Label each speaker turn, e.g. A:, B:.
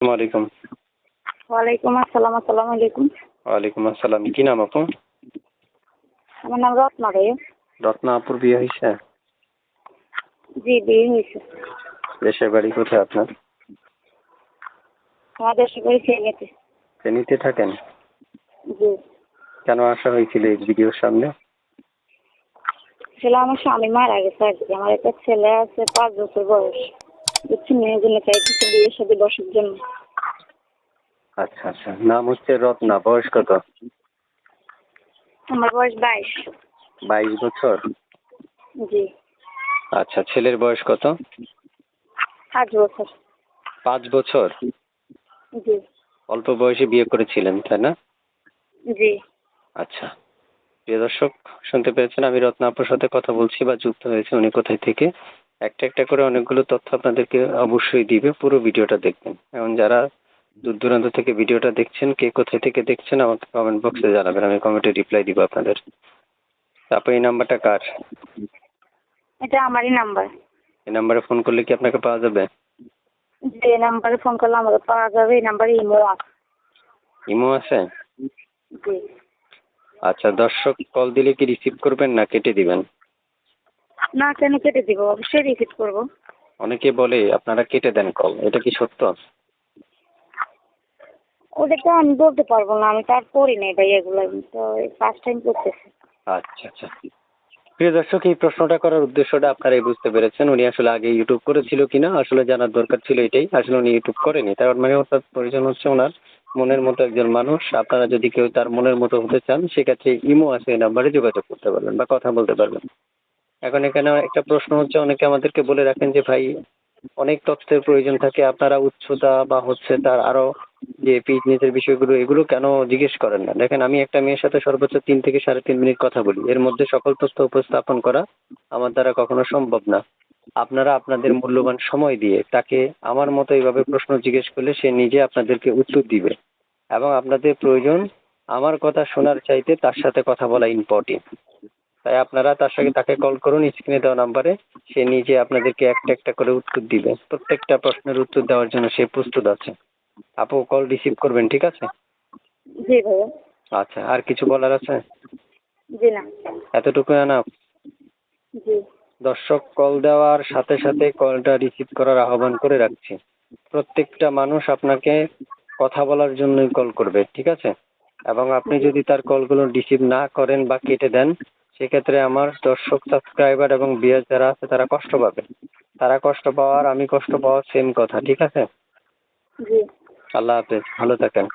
A: আলাইকুম।
B: ওয়ালাইকুম আসসালাম আসসালামু আলাইকুম।
A: ওয়ালাইকুম আসসালাম কি নাম আপু?
B: আমার নাম রত্না রে।
A: রত্না আপুর বিয়ে হয়েছে
B: জি বিয়ে হয়েছে
A: দেশের বাড়ি কোথায় আপনার?
B: আমাদের সবাই ফেনীতে।
A: ফেনীতে থাকেন?
B: জি।
A: কেন আসা হয়েছিল এই ভিডিওর সামনে?
B: ছেলে আমার স্বামী মারা গেছে আর কি। আমার একটা ছেলে আছে পাঁচ বছর বয়স। বুঝছি মেয়ের জন্য চাইতেছে বিয়ের সাথে বসার জন্য।
A: আচ্ছা আচ্ছা। নাম হচ্ছে রত্না। বয়স কত?
B: আমার বয়স বাইশ।
A: বাইশ বছর?
B: জি।
A: আচ্ছা ছেলের বয়স কত?
B: পাঁচ বছর।
A: পাঁচ বছর?
B: জি।
A: অল্প বয়সে বিয়ে করেছিলেন তাই না?
B: জি।
A: আচ্ছা। প্রিয় দর্শক শুনতে পেরেছেন আমি রত্না আপুর সাথে কথা বলছি বা যুক্ত হয়েছে উনি কোথায় থেকে। একটা একটা করে অনেকগুলো তথ্য আপনাদেরকে অবশ্যই দিবে পুরো ভিডিওটা দেখবেন। এবং যারা দূর দূরান্ত থেকে ভিডিওটা দেখছেন কে কোথায় থেকে দেখছেন আমাকে কমেন্ট বক্সে জানাবেন আমি কমেন্টে রিপ্লাই দিব আপনাদের। তারপর এই নাম্বারটা কার?
B: এটা আমারই নাম্বার
A: এই নাম্বারে ফোন করলে কি আপনাকে পাওয়া যাবে?
B: যে নাম্বারে ফোন করলে আমাকে পাওয়া যাবে এই নাম্বারে ইমো আছে।
A: ইমো আছে?
B: জি।
A: আচ্ছা দর্শক কল দিলে কি রিসিভ করবেন না কেটে দিবেন?
B: না কেন কেটে দিব? অবশ্যই রিসিভ করব।
A: অনেকে বলে আপনারা কেটে দেন কল। এটা কি সত্য?
B: ওটা তো আমি বলতে পারব না আমি তার করি নাই ভাই এগুলো তো ফার্স্ট টাইম করতেছি।
A: আচ্ছা আচ্ছা। প্রিয় দর্শক এই প্রশ্নটা করার উদ্দেশ্যটা আপনারাই বুঝতে পেরেছেন। উনি আসলে আগে ইউটিউব করেছিল কিনা আসলে জানার দরকার ছিল এটাই। আসলে উনি ইউটিউব করেনি। তার মানে অর্থাৎ প্রয়োজন হচ্ছে ওনার মনের মতো একজন মানুষ। আপনারা যদি কেউ তার মনের মতো হতে চান সেক্ষেত্রে ইমো আছে এই নাম্বারে যোগাযোগ করতে পারবেন বা কথা বলতে পারবেন। এখন এখানে একটা প্রশ্ন হচ্ছে, অনেকে আমাদেরকে বলে রাখেন যে, ভাই, অনেক তথ্যের প্রয়োজন থাকে। আপনারা উচ্চতা বা হচ্ছে তার আরও যে ফিটনেসের বিষয়গুলো, এগুলো কেন জিজ্ঞেস করেন না? দেখেন, আমি একটা মেয়ের সাথে সর্বোচ্চ তিন থেকে সাড়ে তিন মিনিট কথা বলি। এর মধ্যে সকল তথ্য উপস্থাপন করা আমার দ্বারা কখনো সম্ভব না। আপনারা আপনাদের মূল্যবান সময় দিয়ে তাকে আমার মতো এইভাবে প্রশ্ন জিজ্ঞেস করলে সে নিজে আপনাদেরকে উত্তর দিবে। এবং আপনাদের প্রয়োজন আমার কথা শোনার চাইতে তার সাথে কথা বলা ইম্পর্টেন্ট তাই আপনারা তার সঙ্গে তাকে কল করুন স্ক্রিনে দেওয়া নাম্বারে সে নিজে আপনাদেরকে একটা একটা করে উত্তর দিবে। প্রত্যেকটা প্রশ্নের উত্তর দেওয়ার জন্য সে প্রস্তুত আছে। আপু কল রিসিভ করবেন ঠিক আছে?
B: জি ভাইয়া।
A: আচ্ছা আর কিছু বলার আছে?
B: জি না।
A: এতটুকু না
B: জি।
A: দর্শক কল দেওয়ার সাথে সাথে কলটা রিসিভ করার আহ্বান করে রাখছি। প্রত্যেকটা মানুষ আপনাকে কথা বলার জন্যই কল করবে ঠিক আছে? এবং আপনি যদি তার কলগুলো রিসিভ না করেন বা কেটে দেন সেক্ষেত্রে আমার দর্শক সাবস্ক্রাইবার এবং বিয়ার যারা আছে তারা কষ্ট পাবে। তারা কষ্ট পাওয়ার আমি কষ্ট পাওয়ার সেম কথা ঠিক আছে?
B: জি।
A: আল্লাহ হাফেজ ভালো থাকেন।